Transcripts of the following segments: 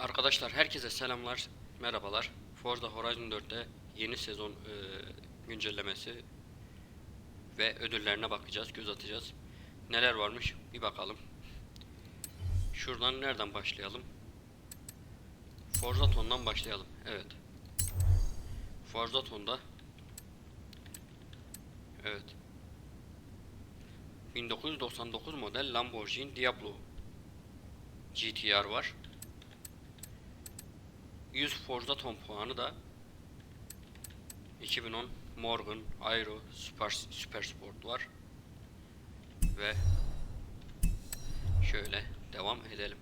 Arkadaşlar herkese selamlar, merhabalar. Forza Horizon 4'te yeni sezon e, güncellemesi ve ödüllerine bakacağız, göz atacağız. Neler varmış bir bakalım. Şuradan nereden başlayalım? Forza Ton'dan başlayalım. Evet. Forza Ton'da Evet. 1999 model Lamborghini Diablo GTR var. 100 Forza Ton puanı da 2010 Morgan Aero Super, Super Sport var. Ve şöyle devam edelim.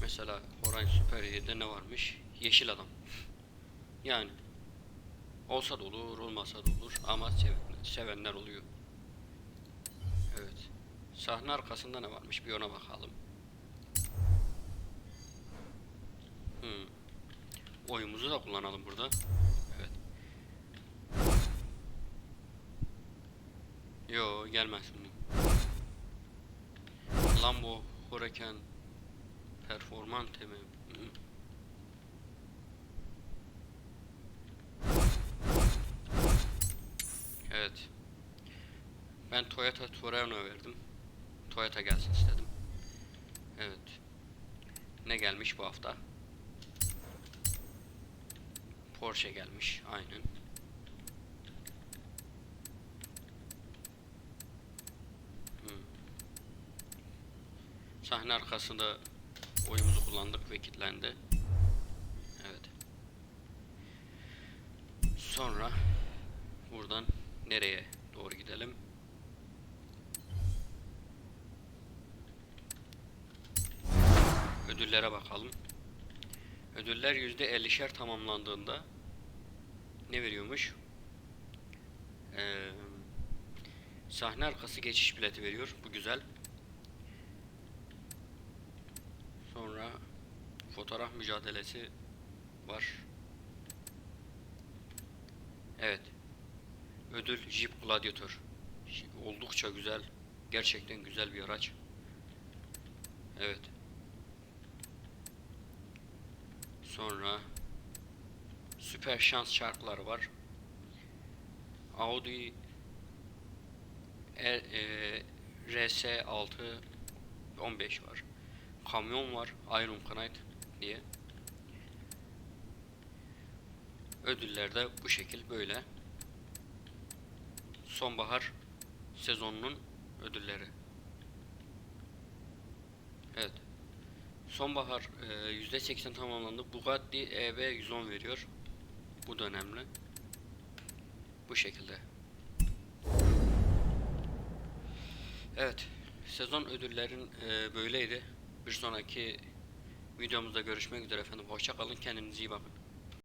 Mesela Horizon Super 7'de ne varmış? Yeşil adam. Yani olsa da olur, olmasa da olur ama seven- sevenler oluyor. Evet. Sahne arkasında ne varmış? Bir ona bakalım. Hmm. Oyumuzu da kullanalım burada. Evet. Yo gelmez bu. Lambo Huracan Performante mi? Evet. Ben Toyota Turan'a verdim. Toyota gelsin istedim. Evet. Ne gelmiş bu hafta? Porsche gelmiş. Aynen. Hmm. Sahne arkasında oyumuzu kullandık ve kilitlendi. Evet. Sonra buradan nereye doğru gidelim? Ödüllere bakalım. Ödüller %50'şer tamamlandığında ne veriyormuş? Ee, sahne arkası geçiş bileti veriyor. Bu güzel. Sonra fotoğraf mücadelesi var. Evet. Ödül Jeep Gladiator. Oldukça güzel. Gerçekten güzel bir araç. Evet. Sonra süper şans çarkları var. Audi E- e, RS6 15 var. Kamyon var. Iron Knight diye. Ödüller de bu şekil böyle. Sonbahar sezonunun ödülleri. Evet. Sonbahar e, %80 tamamlandı. Bugatti EB 110 veriyor. Bu da önemli. Bu şekilde. Evet. Sezon ödüllerin e, böyleydi. Bir sonraki videomuzda görüşmek üzere efendim. Hoşça kalın. Kendinize iyi bakın.